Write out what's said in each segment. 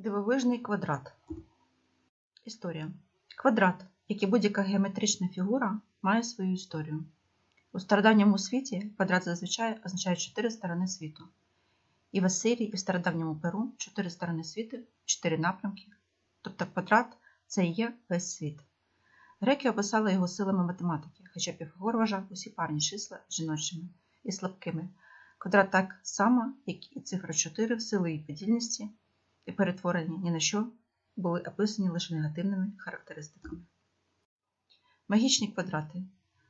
Дивовижний квадрат. Історія. Квадрат, як і будь-яка геометрична фігура, має свою історію. У стародавньому світі квадрат зазвичай означає чотири сторони світу. І в Асирії, і в стародавньому Перу чотири сторони світу, чотири напрямки. Тобто квадрат це і є весь світ. Греки описали його силами математики, хоча Піфагор вважав усі парні числа жіночими і слабкими. Квадрат так само, як і цифра 4 в сили її подільності і перетворення ні на що були описані лише негативними характеристиками. Магічні квадрати.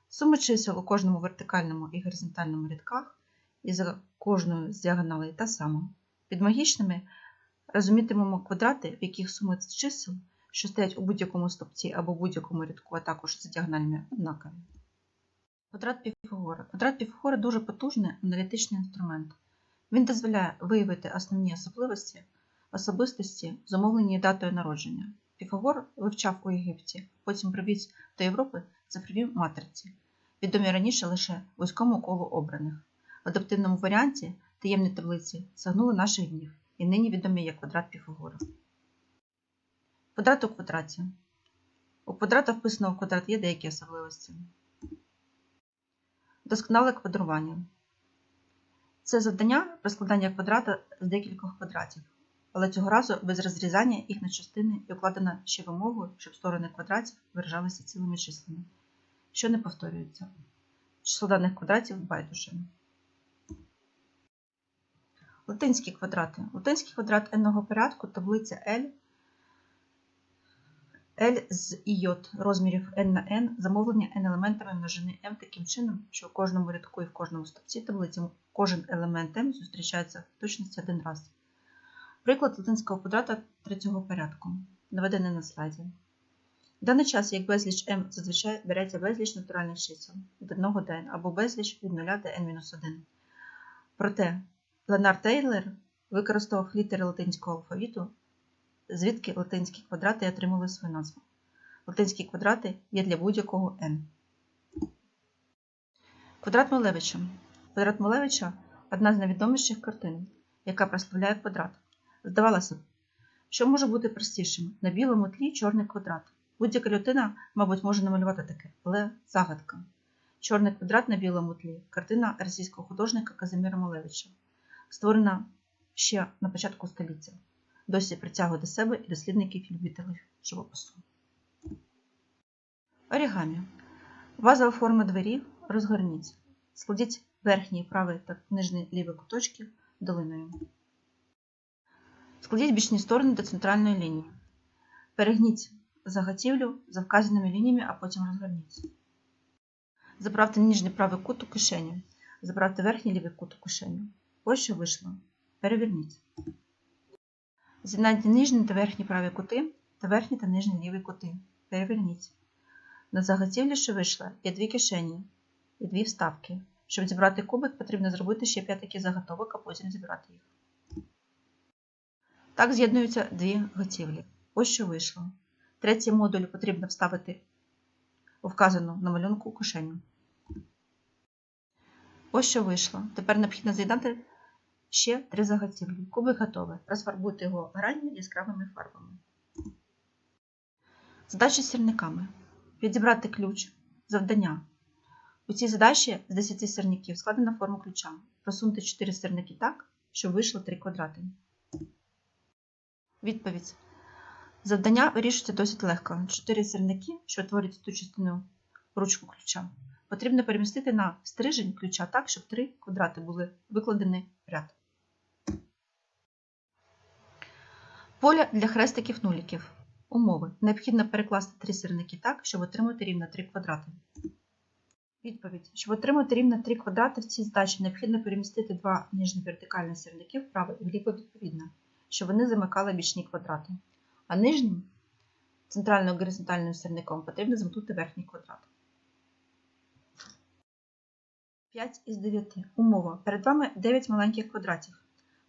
Сума чисел у кожному вертикальному і горизонтальному рядках і за кожною з діагоналей та сама. Під магічними розумітимемо квадрати, в яких сума чисел, що стоять у будь-якому стопці або будь-якому рядку, а також за діагоналями однакові. Квадрат Піфагора. Квадрат Піфагора дуже потужний аналітичний інструмент. Він дозволяє виявити основні особливості особистості, зумовлені датою народження. Піфагор вивчав у Єгипті, потім привіз до Європи цифрові матриці, відомі раніше лише вузькому колу обраних. В адаптивному варіанті таємні таблиці сагнули наших днів і нині відомі як квадрат Піфагора. Квадрат у квадраті. У квадрата вписаного в квадрат є деякі особливості. Досконале квадрування. Це завдання розкладання квадрата з декількох квадратів, але цього разу без розрізання їх на частини і укладена ще вимогою, щоб сторони квадратів виражалися цілими числами, що не повторюється. Число даних квадратів байдуже. Латинські квадрати. Латинський квадрат n-го порядку таблиця L L з J розмірів n на n замовлення n елементами множини m таким чином, що у кожному рядку і в кожному стопці таблиці кожен елемент m зустрічається в точності один раз. Приклад латинського квадрата третього порядку, наведений на слайді. В даний час, як безліч m зазвичай береться безліч натуральних чисел від 1 до n або безліч від 0 до n-1. Проте Ленар Тейлер використовував літери латинського алфавіту, звідки латинські квадрати отримали свою назву. Латинські квадрати є для будь-якого n. Квадрат Малевича. Квадрат Малевича одна з найвідоміших картин, яка прославляє квадрат. Здавалося б, що може бути простішим? На білому тлі чорний квадрат. Будь-яка людина, мабуть, може намалювати таке, але загадка. Чорний квадрат на білому тлі картина російського художника Казиміра Малевича, створена ще на початку століття. Досі притягує до себе і дослідників і любителів живопису. Орігамі. Вазова форма двері розгорніть. Складіть верхній правий та нижній лівий куточки долиною. Складіть бічні сторони до центральної лінії. Перегніть заготівлю за вказаними лініями, а потім розгорніть. Заправте нижній правий кут у кишеню. Заправте верхній лівий кут у кишеню. Ось що вийшло. Переверніть. З'єднайте нижні та верхні праві кути та верхні та нижні ліві кути. Переверніть. На заготівлі, що вийшло, є дві кишені і дві вставки. Щоб зібрати кубик, потрібно зробити ще 5 таких заготовок, а потім зібрати їх. Так з'єднуються дві готівлі. Ось що вийшло. Третій модуль потрібно вставити у вказану на малюнку кишеню. Ось що вийшло. Тепер необхідно з'єднати ще три заготівлі. Кубик готовий. Розфарбуйте його гранню яскравими фарбами. Задачі з сірниками. Підібрати ключ. Завдання. У цій задачі з 10 сірників складена форма ключа. Просунути 4 сірники так, щоб вийшло 3 квадрати. Відповідь. Завдання вирішується досить легко. 4 сірники, що творять ту частину ручку ключа, потрібно перемістити на стрижень ключа так, щоб 3 квадрати були викладені в ряд. Поля для хрестиків нуліків. Умови. Необхідно перекласти 3 сірники так, щоб отримати рівно 3 квадрати. Відповідь. Щоб отримати рівно 3 квадрати в цій задачі, необхідно перемістити два нижні вертикальні сірники вправо і вліво відповідно, щоб вони замикали бічні квадрати. А нижнім центрально-горизонтальним сірником потрібно замкнути верхній квадрат. 5 із 9. Умова. Перед вами 9 маленьких квадратів,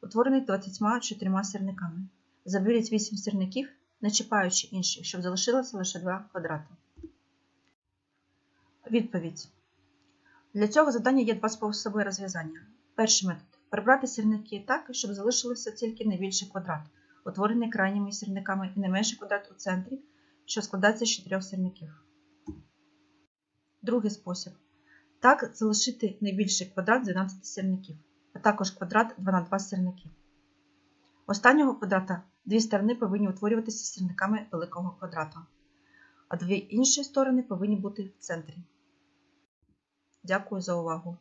утворених 24 сірниками. Заберіть 8 сірників, не чіпаючи інших, щоб залишилося лише 2 квадрати. Відповідь. Для цього завдання є два способи розв'язання. Перший метод прибрати сірники так, щоб залишилося тільки найбільший квадрат. утворений крайніми сірниками і найменший квадрат у центрі, що складається з чотирьох сірників. Другий спосіб. Так залишити найбільший квадрат з 12 сірників, а також квадрат 2 на 2 сірників. Останнього квадрата дві сторони повинні утворюватися сірниками великого квадрата, а дві інші сторони повинні бути в центрі. Дякую за увагу!